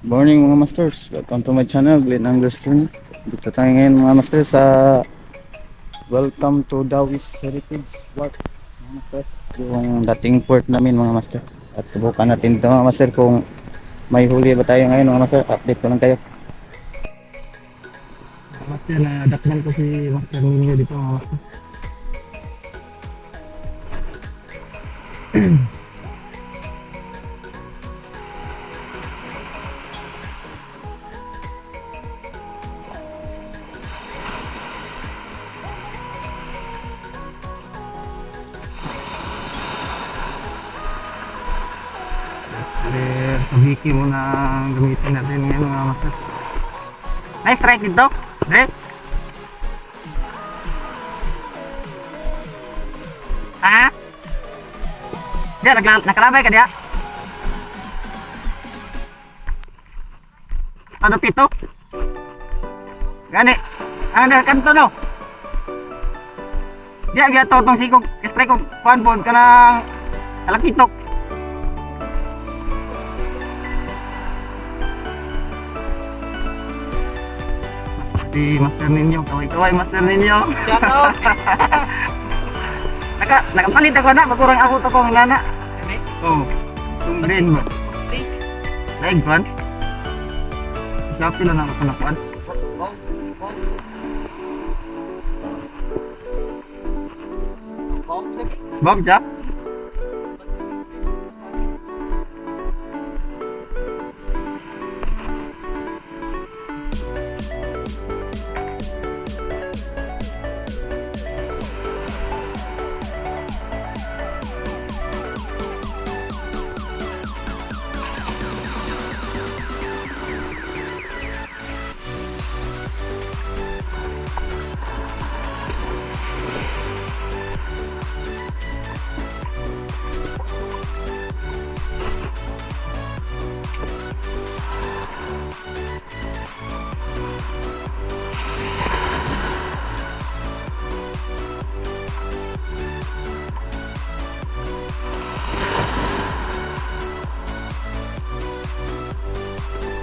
Morning mga masters, welcome to my channel, Glenn Anglers Journey. Dito tayo ngayon mga masters sa Welcome to Dawis Heritage Park. Mga master, yung dating port namin mga master. At subukan natin ito mga master kung may huli ba tayo ngayon mga master. Update ko lang kayo. Master na dakman ko si Master Ninyo dito mga master. Master, sabiki mo na gamitin natin ngayon mga master. Nice strike dito. Dre. Ha? Dia nagla nakalabay ka dia. Ano pito? Gani. Ang ah, kanto no. Dia biya to tong sikog strike kog kuan pod kanang alapitok. Si Master Ninyo. Kaway-kaway Master Ninyo. Shout out. Naka, nakapalit ako na, magkurang ako to kong nana. Oh, sumrin mo. Laig kuan. Shopee lang ako na kuan. Bob siya?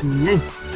Mm-hmm.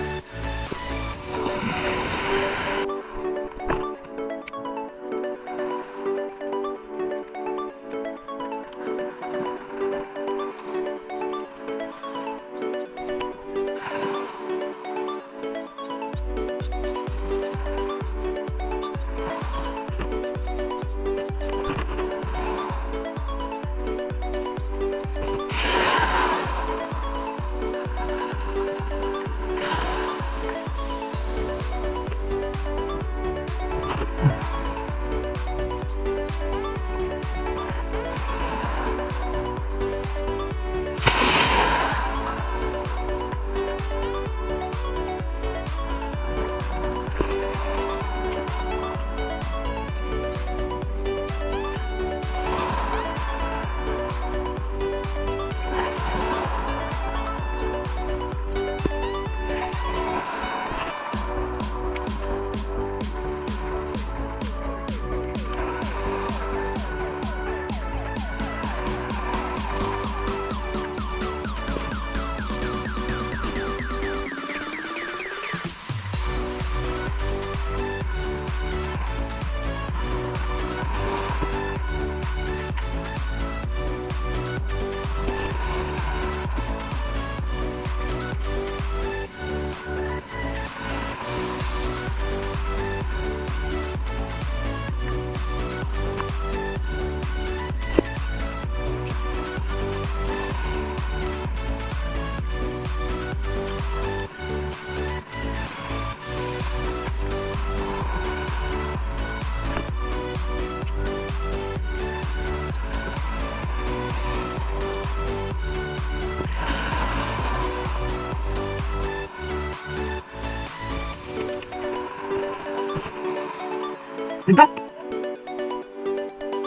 Dito!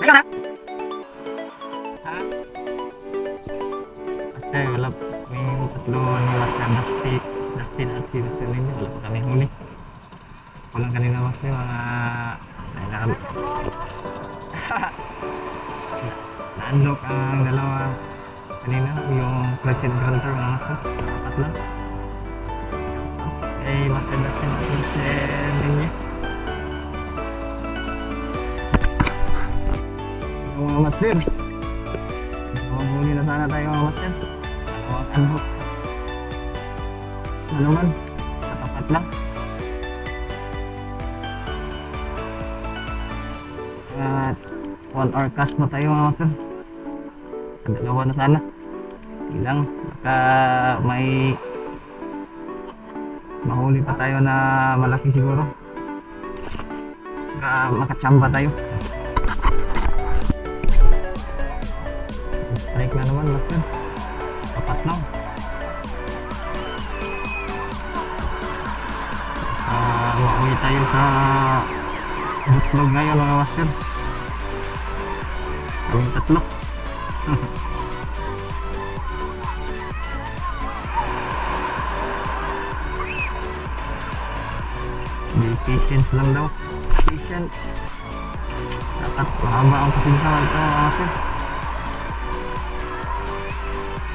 Teka na! Ha? Kasi wala may tatlo ni Master Dusty Dustin at si Mr. Kami huli kanina Master mga ay na na-unlock ang dalawa kanina yung Crescent Hunter mga Master apat lang Master Dustin at Master Ninyo. Mga master. Mamuli na sana tayo mga master. Dalawang unhook. Ano naman? Katapat lang. At one hour cast na tayo mga master. Dalawa na sana. Ilang. Baka may mahuli pa tayo na malaki siguro. Baka makatsamba tayo. Strike na naman master. Tapat lang. Ah, mauwi tayo sa Butlog ngayon mga master. Kaming tatlo. Be patience lang daw. Patient. Dapat mahaba ang ito mga master. Kung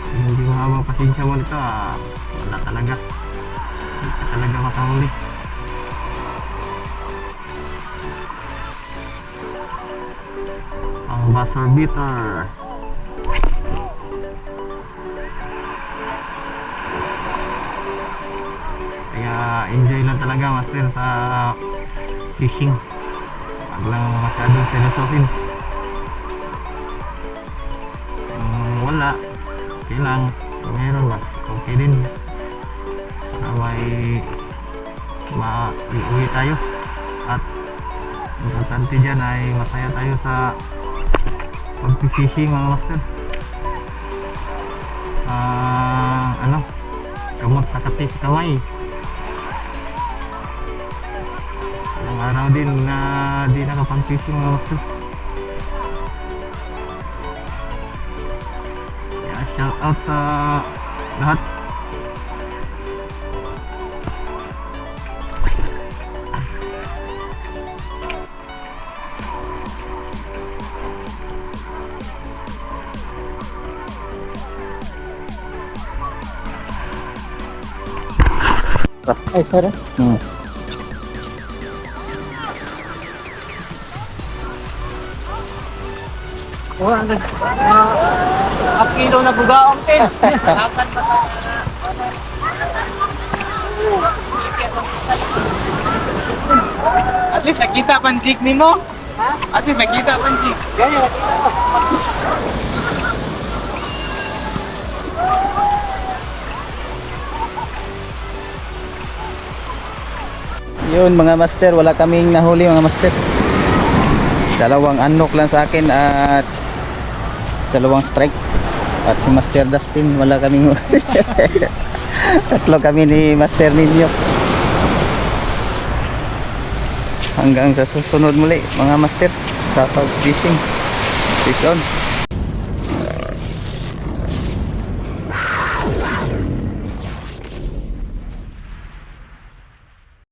Hindi mahaba ang pasensya mo nito ah, wala talaga. Hindi ka talaga makahuli. ang buzzer beater kaya enjoy lang talaga master sa fishing wag lang masyadong seryosohin okay lang kung meron mas okay din para may maiuwi tayo at importante dyan ay masaya tayo sa pag-fishing mga master ah ano kamot sa kati sa kamay araw din na di nakapag-fishing mga master yang auto lahat Eh, sorry. Oh, ano uh, up kilo na bugaong tin At least nakita pan jig ni mo. At least nakita pan jig. Yun mga master, wala kaming nahuli mga master. Dalawang unlock lang sa akin at dalawang strike. At si Master Dustin, wala kaming. Tatlo kami ni Master Ninyo. Hanggang sa susunod muli mga master sa pag-fishing. Fish on.